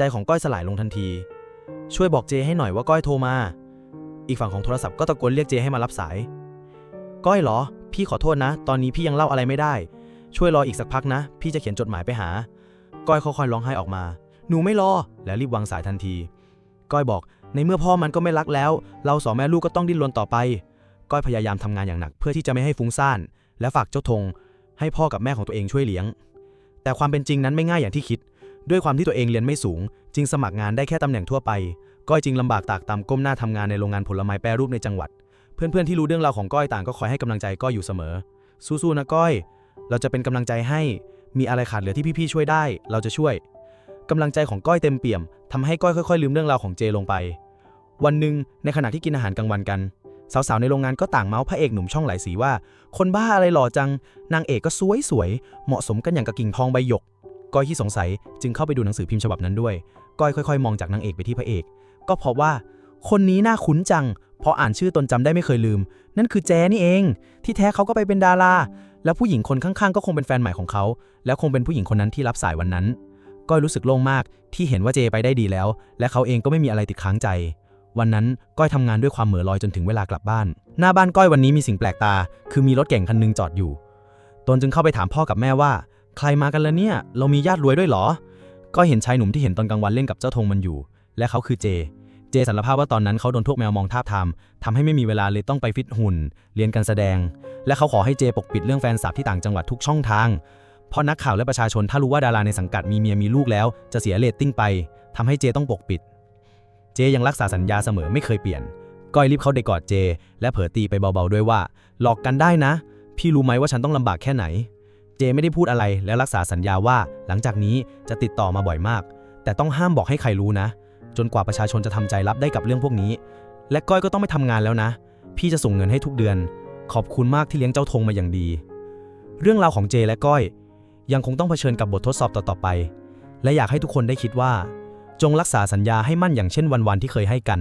ใจของก้อยสลายลงทันที ช่วยบอกเจให้หน่อยว่าก้อยโทรมา อีกฝั่งของโทรศัพท์ก็ตะโกนเรียกเจให้มารับสาย ก้อยเหรอ พี่ขอโทษนะ ตอนนี้พี่ยังเล่าอะไรไม่ได้ ช่วยรออีกสักพักนะ พี่จะเขียนจดหมายไปหา ก้อยค่อยๆร้องไห้ออกมา หนูไม่รอ แล้วรีบวางสายทันที ก้อยบอก ในเมื่อพ่อมันก็ไม่รักแล้ว เราสองแม่ลูกก็ต้องดิ้นรนต่อไป ก้อยพยายามทำงานอย่างหนัก เพื่อที่จะไม่ให้ฟุ้งซ่าน และฝากเจ้าธงให้พ่อกับแม่ของตัวเองช่วยเลี้ยง แต่ความเป็นจริงนั้นไม่ง่ายอย่างที่คิด ด้วยความที่ตัวเองเรียนไม่สูง จึงสมัครงานได้แค่ตำแหน่งทั่วไปก้อยจึงลำบากตากตำก้มหน้าทำงานในโรงงานผลไม้แปรรูปในจังหวัด เพื่อนๆที่รู้เรื่องราวของก้อยต่างก็คอยให้กำลังใจก้อยอยู่เสมอ สู้ๆนะก้อย เราจะเป็นกำลังใจให้ มีอะไรขาดเหลือที่พี่ๆช่วยได้ เราจะช่วยกำลังใจของก้อยเต็มเปี่ยมทำให้ก้อยค่อยๆลืมเรื่องราวของเจลงไป วันหนึ่งในขณะที่กินอาหารกลางวันกัน สาวๆในโรงงานก็ต่างเมาส์พระเอกหนุ่มช่องหลายสีว่า คนบ้าอะไรหล่อจัง นางเอกก็สวยสวยๆเหมาะสมกันอย่างกับกิ่งทองใบหยก ก้อยที่สงสัยจึงเข้าไปดูหนังสือพิมพ์ฉบับนั้นด้วย ก้อยค่อย ๆ มองจากนางเอกไปที่พระเอก ก็พราะว่า คนนี้น่าคุ้นจัง พออ่านชื่อตนจำได้ไม่เคยลืม นั่นคือแจนี่เอง ที่แท้เขาก็ไปเป็นดารา แล้วผู้หญิงคนข้างๆ ก็คงเป็นแฟนใหม่ของเขา แล้วคงเป็นผู้หญิงคนนั้นที่รับสายวันนั้น ก้อยรู้สึกโล่งมากที่เห็นว่าเจไปได้ดีแล้ว และเขาเองก็ไม่มีอะไรติดค้างใจ วันนั้นก้อยทำงานด้วยความเหม่อลอยจนถึงเวลากลับบ้าน หน้าบ้านก้อยวันนี้มีสิ่งแปลกตา คือมีรถเก่งคันหนึงจอดอยู่ ตนจึงเข้าไปถามพ่อกับแม่ว่า ใครมากันละเนี่ย เรามีญาติรวยด้วยเหรอ ก็เห็นชายหนุ่มที่เห็นตอนกลางวันเล่นกับเจ้าธงมันอยู่ และเขาคือเจ เจสารภาพว่าตอนนั้นเขาโดนพวกแมวมองทาบทามทำให้ไม่มีเวลาเลยต้องไปฟิตหุ่น เรียนการแสดง และเขาขอให้เจปกปิดเรื่องแฟนสาวที่ต่างจังหวัดทุกช่องทาง เพราะนักข่าวและประชาชนถ้ารู้ว่าดาราในสังกัดมีเมียมีลูกแล้ว จะเสียเรตติ้งไปทำให้เจต้องปกปิด เจยังรักษาสัญญาเสมอไม่เคยเปลี่ยน ก้อยรีบเข้าได้กอดเจ และเผลอตีไปเบาๆด้วยว่า หลอกกันได้นะ พี่รู้ไหมว่าฉันต้องลำบากแค่ไหน เจไม่ได้พูดอะไรและรักษาสัญญาว่าหลังจากนี้จะติดต่อมาบ่อยมาก แต่ต้องห้ามบอกให้ใครรู้นะ จนกว่าประชาชนจะทำใจรับได้กับเรื่องพวกนี้ และก้อยก็ต้องไม่ทำงานแล้วนะ พี่จะส่งเงินให้ทุกเดือน ขอบคุณมากที่เลี้ยงเจ้าธงมาอย่างดี เรื่องราวของเจและก้อย ยังคงต้องเผชิญกับบททดสอบต่อๆไป และอยากให้ทุกคนได้คิดว่า จงรักษาสัญญาให้มั่นอย่างเช่นวันๆที่เคยให้กัน